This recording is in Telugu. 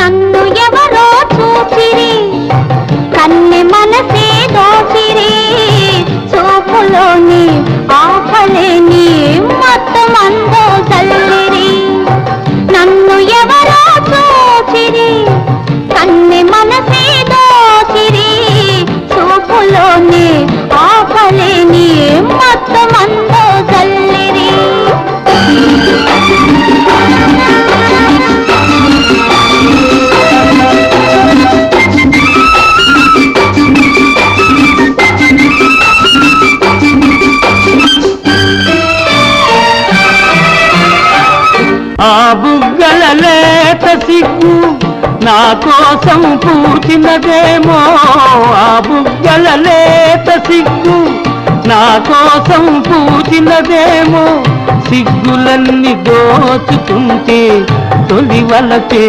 నన్ను ఆ బుగ్గల లేత సిగ్గు నా కోసం పూచినదేమో. ఆ బుగ్గల లేత సిగ్గు నా కోసం పూచినదేమో. సిగ్గులన్నీ దోచుకుంటే తొలి వలపే